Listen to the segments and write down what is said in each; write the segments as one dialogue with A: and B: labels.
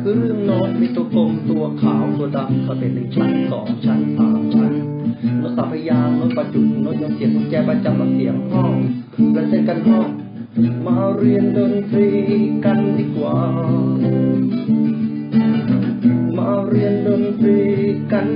A: คือเรื่องน้ตมีตัวกลมตัวขาวตัวดำเขาเป็นหนึ่งชั้นสองชั้นสามชั้นน้ตสัพยางค์โน้ตประจุน้ตยนต์เสียงกุญแจประจำหลักเสียงห้องและเส้นกันห้องมาเรียนดนตรีกันดีกว่า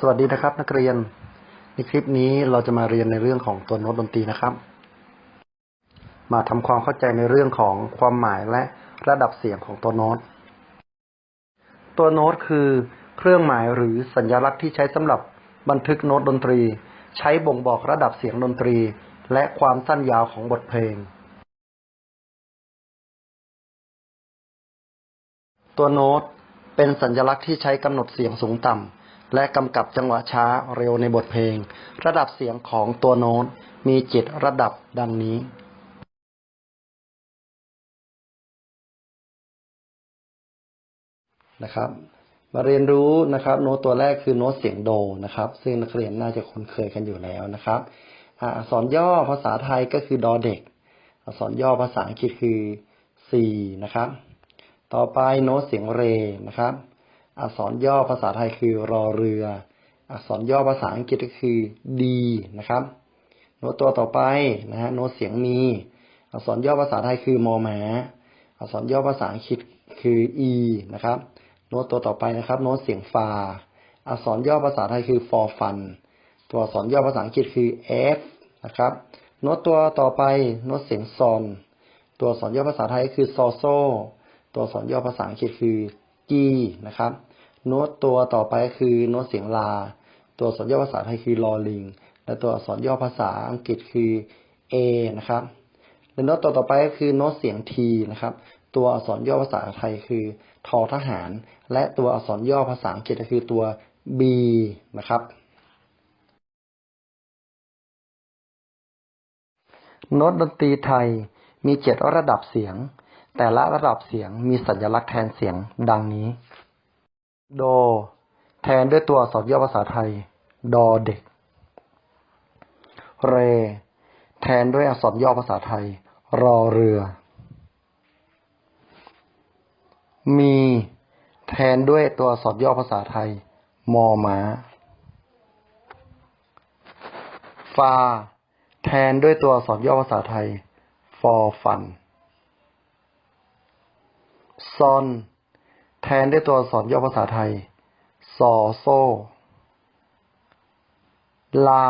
B: สวัสดีนะครับ นักเรียน ในคลิปนี้เราจะมาเรียนในเรื่องของตัวโน้ตดนตรีนะครับ มาทำความเข้าใจในเรื่องของความหมายและระดับเสียงของตัวโน้ต ตัวโน้ตคือเครื่องหมายหรือสัญลักษณ์ที่ใช้สำหรับบันทึกโน้ตดนตรี ใช้บ่งบอกระดับเสียงดนตรี และความสั้นยาวของบทเพลง ตัวโน้ตเป็นสัญลักษณ์ที่ใช้กำหนดเสียงสูงต่ำ และกำกับจังหวะช้าเร็วในบทเพลง ระดับเสียงของตัวโน้ตมีเจ็ดระดับดังนี้นะครับมาเรียนรู้นะครับโน้ตตัวแรกคือโน้ตเสียงโดนะครับ ซึ่งนักเรียนน่าจะคุ้นเคยกันอยู่แล้วนะครับอักษรย่อภาษาไทยก็คือดอเด็ก อักษรย่อภาษาอังกฤษคือ C นะครับ ต่อไปโน้ตเสียงเรนะครับ อักษรย่อภาษาไทยคือรอเรือ อักษรย่อภาษาอังกฤษก็คือ D นะครับ โน้ตตัวต่อไปนะฮะโน้ตเสียงมี อักษรย่อภาษาไทยคือมอหมาอักษรย่อภาษาอังกฤษคือ E นะครับ โน้ตตัวต่อไปนะครับ โน้ตเสียงฟา อักษรย่อภาษาไทยคือ for fun ตัวอักษรย่อภาษาอังกฤษคือ F นะครับ โน้ตตัวต่อไป โน้ตเสียงซอน ตัวอักษรย่อภาษาไทยคือซอโซ ตัวอักษรย่อภาษาอังกฤษคือ G นะครับ โน้ตตัวต่อไปคือโน้ตเสียงลา ตัวอักษรย่อภาษาไทยคือลอลิง และตัวอักษรย่อภาษาอังกฤษคือ A นะครับและโน้ตตัวต่อไปก็คือโน้ตเสียง T นะครับ ตัวอักษรย่อภาษาไทยคือทอทหาร และตัวอักษรย่อภาษาอังกฤษก็คือตัว B นะครับโน้ตดนตรีไทยมีเจ็ดระดับเสียง แต่ละระดับเสียงมีสัญลักษณ์แทนเสียงดังนี้ โดแทนด้วยตัวอักษรย่อภาษาไทย ดอเด็ก เร แทนด้วยอักษรย่อภาษาไทย รอเรือ มี แทนด้วยตัวอักษรย่อภาษาไทย มอม้า ฟา แทนด้วยตัวอักษรย่อภาษาไทย ฟอฟัน ซอน แทนด้วยตัวอักษรย่อภาษาไทยซอโซ ลา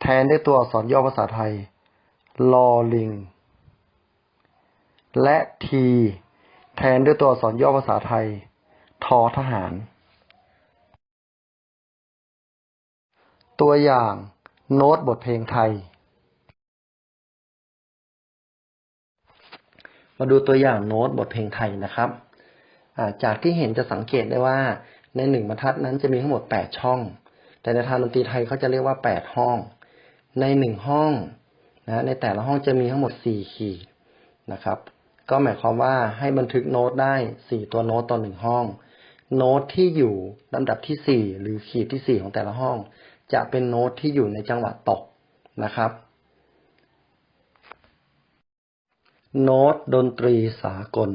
B: แทนด้วยตัวอักษรย่อภาษาไทย ลอลิง และที แทนด้วยตัวอักษรย่อภาษาไทย ทอทหาร ตัวอย่างโน้ตบทเพลงไทย มาดูตัวอย่างโน้ตบทเพลงไทยนะครับ จากที่เห็นจะสังเกตได้ว่าในหนึ่งบรรทัดนั้นจะมีทั้งหมดแปดช่อง แต่ในทางดนตรีไทยเขาจะเรียกว่าแปดห้อง ในหนึ่งห้องนะในแต่ละห้องจะมีทั้งหมดสี่ขีดนะครับ ก็หมายความว่าให้บันทึกโน้ตได้สี่ตัวโน้ตต่อหนึ่งห้อง โน้ตที่อยู่ลำดับที่สี่หรือขีดที่สี่ของแต่ละห้อง จะเป็นโน้ตที่อยู่ในจังหวะตกนะครับโน้ตดนตรีสากล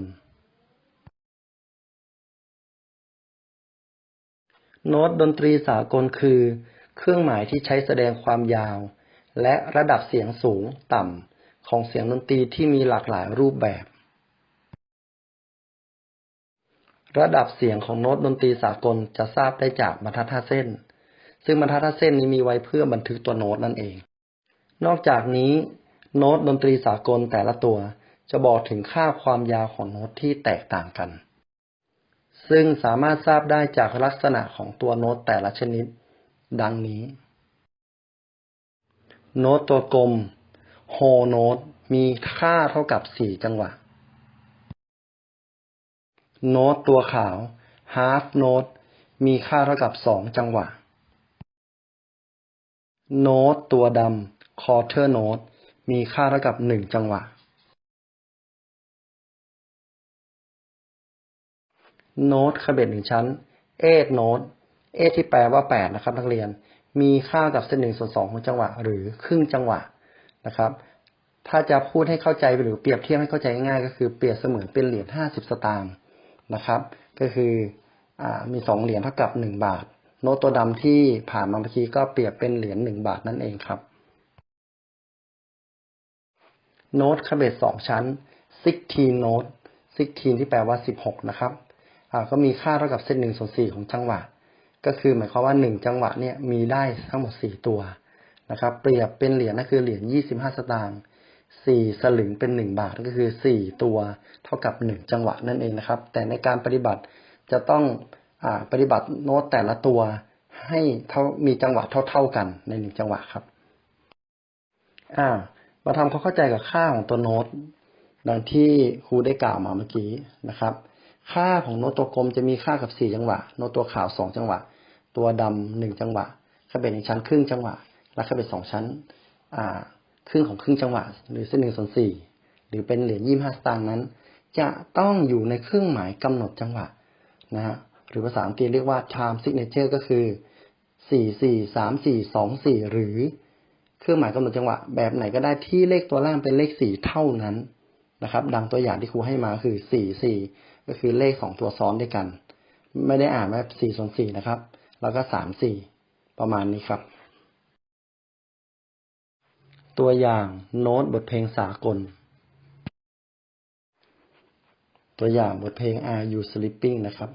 B: โน้ตดนตรีสากลคือ เครื่องหมายที่ใช้แสดงความยาว และระดับเสียงสูงต่ำของเสียงดนตรีที่มีหลากหลายรูปแบบ ระดับเสียงของโน้ตดนตรีสากลจะทราบได้จากบรรทัดห้าเส้น ซึ่งบรรทัดห้าเส้นนี้มีไว้เพื่อบันทึกตัวโน้ตนั่นเอง นอกจากนี้ โน้ตดนตรีสากลแต่ละตัวจะบอกถึงค่าความยาวของโน้ตที่แตกต่างกัน ซึ่งสามารถทราบได้จากลักษณะของตัวโน้ตแต่ละชนิด ดังนี้ โน้ตตัวกลม whole note มีค่าเท่ากับ 4 จังหวะ โน้ตตัวขาว half note มีค่าเท่ากับ 2 จังหวะ โน้ตตัวดำ quarter note มีค่าเท่ากับ 1 จังหวะ โน้ตขบเบ็ดหนึ่งชั้น eight note eight ที่แปลว่า8นะครับ นักเรียน มีค่ากับเส้นหนึ่งส่วนสองของจังหวะ หรือครึ่งจังหวะนะครับ ถ้าจะพูดให้เข้าใจหรือเปรียบเทียบให้เข้าใจง่ายก็คือเปรียบเสมือนเป็นเหรียญห้าสิบสตางค์นะครับ ก็คืออมีสองเหรียญเท่ากับหนึ่งบาท โน้ตตัวดำที่ผ่านมาเมื่อกี้ก็เปรียบเป็นเหรียญหนึ่งบาทนั่นเองครับ โน้ตขบเบ็ดสองชั้น sixteen note sixteen ที่แปลว่าสิบหกนะครับ ก็มีค่าเท่ากับเส้นหนึ่งส่วนสี่ของจังหวะ ก็คือหมายความว่าหนึ่งจังหวะเนี่ยมีได้ทั้งหมดสี่ตัวนะครับ เปรียบเป็นเหรียญนั่นคือเหรียญยี่สิบห้าสตางค์สี่สลึงเป็นหนึ่งบาทก็คือสี่ตัวเท่ากับหนึ่งจังหวะนั่นเองนะครับ แต่ในการปฏิบัติจะต้องอ่าปฏิบัติโน้ตแต่ละตัวให้เท่ามีจังหวะเท่า ๆกันในหนึ่งจังหวะครับอ่ามาทำความเข้าใจกับค่าของตัวโน้ตดังที่ครูได้กล่าวมาเมื่อกี้นะครับ ค่าของโน้ตตัวกลมจะมีค่ากับสี่จังหวะ โน้ตตัวขาวสองจังหวะ ตัวดำหนึ่งจังหวะขบเบ็ดหนึ่งชั้นครึ่งจังหวะ และขบเบ็ดสองชั้น อ่า ครึ่งของครึ่งจังหวะ หรือเส้นหนึ่งส่วนสี่หรือเป็นเหรียญยี่ห้าสตางค์นั้น จะต้องอยู่ในเครื่องหมายกำหนดจังหวะนะฮะ หรือภาษาอังกฤษเรียกว่า time signature ก็คือสี่สี่สามสี่สองสี่หรือ เครื่องหมายกำหนดจังหวะ แบบไหนก็ได้ที่เลขตัวล่างเป็นเลขสี่เท่านั้น นะครับ ดังตัวอย่างที่ครูให้มาคือสี่สี่ก็คือเลขสองตัวซ้อนด้วยกัน ไม่ได้อ่านว่าสี่ส่วนสี่นะครับ แล้วก็สามสี่ประมาณนี้ครับ ตัวอย่างโน้ตบทเพลงสากล ตัวอย่างบทเพลง Are You Sleeping นะครับ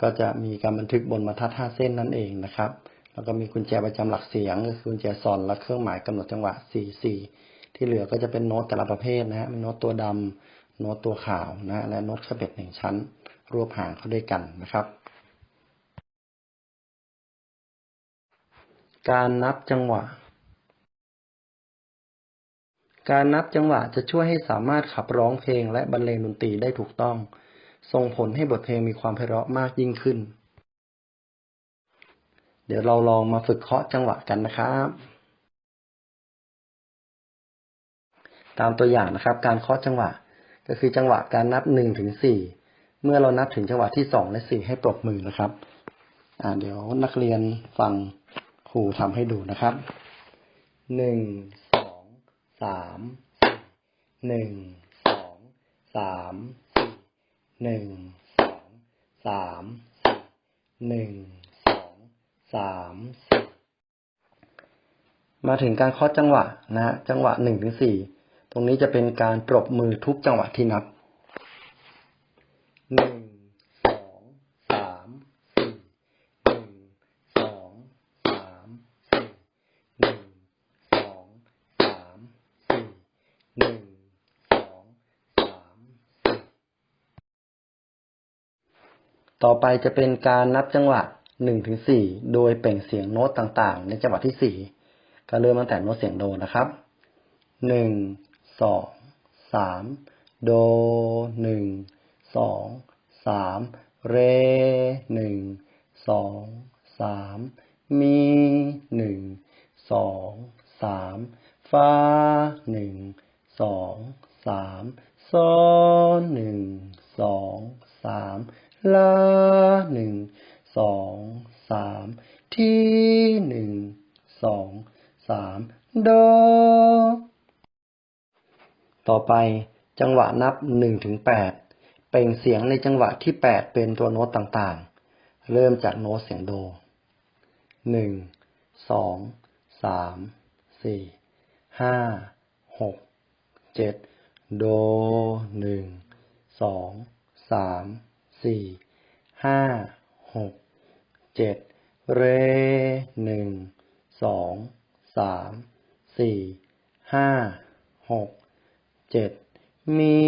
B: ก็จะมีการบันทึกบนบรรทัดห้าเส้นนั่นเองนะครับ แล้วก็มีกุญแจประจำหลักเสียงก็คือกุญแจซอนและเครื่องหมายกำหนดจังหวะ4 4 ที่เหลือก็จะเป็นโน้ตแต่ละประเภทนะฮะมีโน้ตตัวดำโน้ตตัวขาวนะฮะและโน้ตขบเบ็ดหนึ่งชั้น รวบหางเข้าด้วยกันนะครับ การนับจังหวะ การนับจังหวะจะช่วยให้สามารถขับร้องเพลงและบรรเลงดนตรีได้ถูกต้อง ส่งผลให้บทเพลงมีความไพเราะมากยิ่งขึ้น เดี๋ยวเราลองมาฝึกเคาะจังหวะกันนะครับ ตามตัวอย่างนะครับ การเคาะจังหวะ ก็คือจังหวะการนับหนึ่งถึงสี่เมื่อเรานับถึงจังหวะที่สองและสี่ให้ปรบมือนะครับ อ่า เดี๋ยวนักเรียนฟังครูทำให้ดูนะครับหนึ่งสองสามสี่หนึ่งสองสามสี่หนึ่งสองสามสี่หนึ่งสองสามสี่มาถึงการเคาะจังหวะนะจังหวะหนึ่งถึงสี่ ตรงนี้จะเป็นการปรบมือทุกจังหวะที่นับหนึ่งสองสามสี่หนึ่งสองสามสี่หนึ่งสองสามสี่หนึ่งสองสามสี่ต่อไปจะเป็นการนับจังหวะหนึ่งถึงสี่โดยเปล่งเสียงโน้ตต่างๆ ในจังหวะที่สี่ก็เริ่มตั้งแต่โน้ตเสียงโดนะครับหนึ่ง สองสามโดหนึ่งสองสามเรหนึ่งสองสามมีหนึ่งสองสามฟาหนึ่งสองสามโซหนึ่งสองสามลาหนึ่งสองสามทีหนึ่งสองสามโด ต่อไปจังหวะนับหนึ่งถึงแปดเปล่งเสียงในจังหวะที่แปดเป็นตัวโน้ตต่างๆ เริ่มจากโน้ตเสียงโดหนึ่งสองสามสี่ห้าหกเจ็ดโดหนึ่งสองสามสี่ห้าหกเจ็ดเรหนึ่งสองสามสี่ห้าหก เจ็ดมี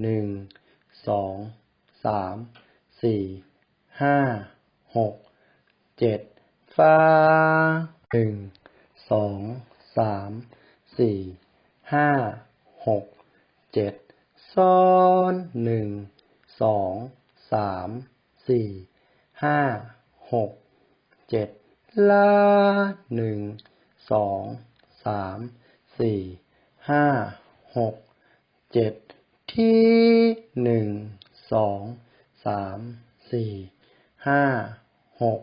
B: หนึ่งสองสามสี่ห้าหกเจ็ดฟาหนึ่งสองสามสี่ห้าหกเจ็ดซ้อนหนึ่งสองสามสี่ห้าหกเจ็ดลาหนึ่งสองสามสี่ห้า หกเจ็ดที่หนึ่งสองสามสี่ห้าหก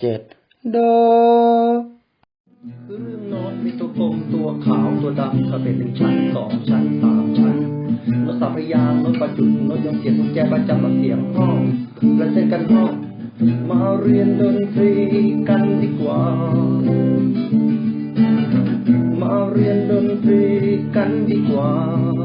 B: เจ็ดโด
A: คือเรื่องน้ตมีตัวกลมตัวขาวตัวดำก็เปนหนึ่งชั้นสองชั้นสามชั้นโน้ตสามพยางค์โน้ตประจุดโน้ตยนต์เสียงกุญแจประจำหลักเสียงห้องและเส้นกันห้องมาเรียนดนตรีกันดีกว่า กั